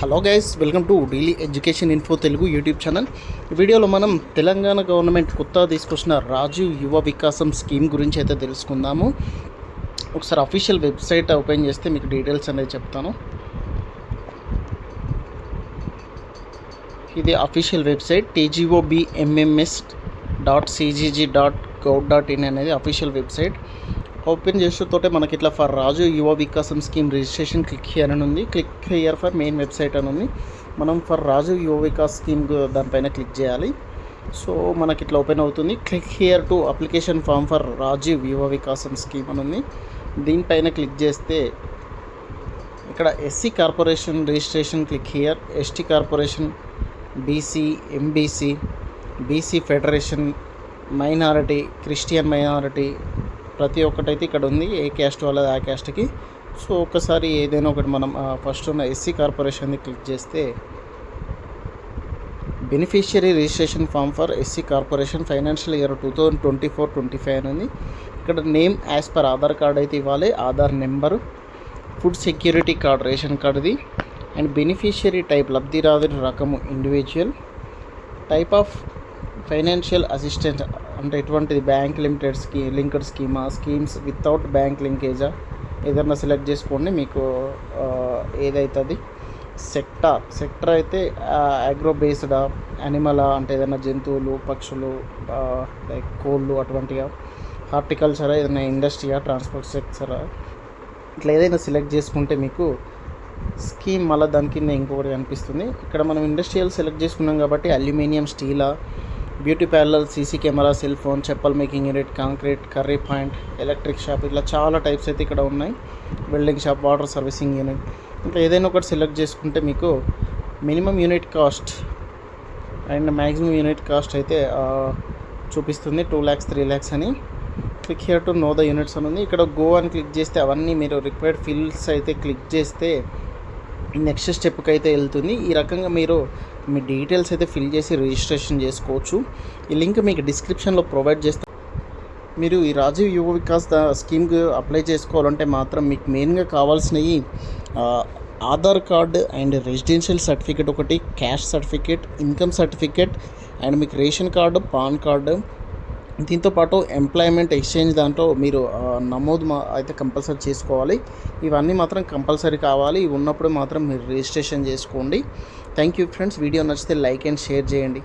Hello guys welcome to daily education info Telugu YouTube channel. ఈ వీడియోలో మనం Telangana government కొత్త తీసుకొచ్చిన రాజీవ్ యువ వికాసం స్కీమ్ గురించి అయితే తెలుసుకుందాము. ఒకసారి అఫీషియల్ వెబ్సైట్ ఓపెన్ చేస్తే మీకు డీటెయిల్స్ అనేది చెప్తాను. ఇది official website TGOBMMS dot CGG dot gov dot in అనేది అఫీషియల్ వెబ్సైట్. ఓపెన్ చేసేతోటే మనకి ఇట్లా ఫర్ రాజు యువ Vikasam scheme registration click here అని ఉంది click here for main website అని ఉంది మనం ఫర్ రాజు యువ వికాస్ స్కీమ్ దానిపైన క్లిక్ చేయాలి. సో మనకి ఇట్లా ఓపెన్ అవుతుంది. Click here to application form for Rajiv Yuva Vikasam scheme అని ఉంది దీనిపైన క్లిక్ చేస్తే ఇక్కడ SC corporation registration click here ST corporation BC MBC BC federation minority Christian minority ప్రతి ఒక్కటైతే ఇక్కడ ఉంది ఏ క్యాస్ట్ వాళ్ళది ఆ క్యాస్ట్కి సో ఒకసారి ఏదైనా ఒకటి మనం ఫస్ట్ ఉన్న ఎస్సీ కార్పొరేషన్ని క్లిక్ చేస్తే beneficiary registration form for SC corporation financial year two thousand twenty four twenty five అని ఉంది. ఇక్కడ name as per Aadhaar card అయితే ఇవ్వాలి Aadhaar number food security card ration కార్డుది and beneficiary type లబ్ధిదారు రకము individual type of financial assistant అంటే ఎటువంటిది bank limited స్కీ లింక్డ్ స్కీమా స్కీమ్స్ వితౌట్ బ్యాంక్ లింకేజా ఏదైనా సెలెక్ట్ చేసుకోండి మీకు ఏదైతుంది? సెక్టార్ సెక్టర్ అయితే అగ్రో బేస్డా యానిమలా అంటే ఏదైనా జంతువులు పక్షులు లైక్ కోళ్ళు అటువంటిగా హార్టికల్చరా? ఏదైనా ఇండస్ట్రీయా ట్రాన్స్పోర్ట్ సెక్టరా ఇట్లా ఏదైనా సెలెక్ట్ చేసుకుంటే మీకు స్కీమ్ మళ్ళీ దాని కింద ఇంకొకటి కనిపిస్తుంది. ఇక్కడ మనం ఇండస్ట్రియల్ సెలెక్ట్ చేసుకున్నాం కాబట్టి aluminium స్టీలా beauty parlour CC camera cell phone chappal making unit concrete curry point electric shop ఇట్లా చాలా టైప్స్ అయితే ఇక్కడ ఉన్నాయి. Building shop water servicing unit ఇంకా ఏదైనా ఒకటి సెలెక్ట్ చేసుకుంటే మీకు minimum unit cost and maximum unit cost అయితే చూపిస్తుంది. టూ ల్యాక్స్ త్రీ ల్యాక్స్ అని. Click here to know the units అని ఉంది. ఇక్కడ గో అని క్లిక్ చేస్తే అవన్నీ మీరు రిక్వైర్డ్ ఫీల్డ్స్ అయితే క్లిక్ చేస్తే నెక్స్ట్ స్టెప్కి అయితే వెళ్తుంది. ఈ రకంగా మీరు మీ డీటెయిల్స్ అయితే ఫిల్ చేసి రిజిస్ట్రేషన్ చేసుకోవచ్చు. ఈ లింక్ మీకు డిస్క్రిప్షన్లో ప్రొవైడ్ చేస్తాను మీరు ఈ రాజీవ్ యువ వికాస్ ద స్కీమ్కి అప్లై చేసుకోవాలంటే మాత్రం మీకు మెయిన్గా కావాల్సినవి Aadhaar card and residential certificate ఒకటి caste certificate income certificate and మీకు రేషన్ కార్డు పాన్ కార్డు దీంతో పాటు ఎంప్లాయ్మెంట్ ఎక్స్చేంజ్ దాంట్లో మీరు నమోదు మా అయితే కంపల్సరీ చేసుకోవాలి. ఇవన్నీ మాత్రం కంపల్సరీ కావాలి. ఇవి ఉన్నప్పుడు మాత్రం మీరు రిజిస్ట్రేషన్ చేసుకోండి. థ్యాంక్ యూ ఫ్రెండ్స్ వీడియో నచ్చితే లైక్ అండ్ షేర్ చేయండి.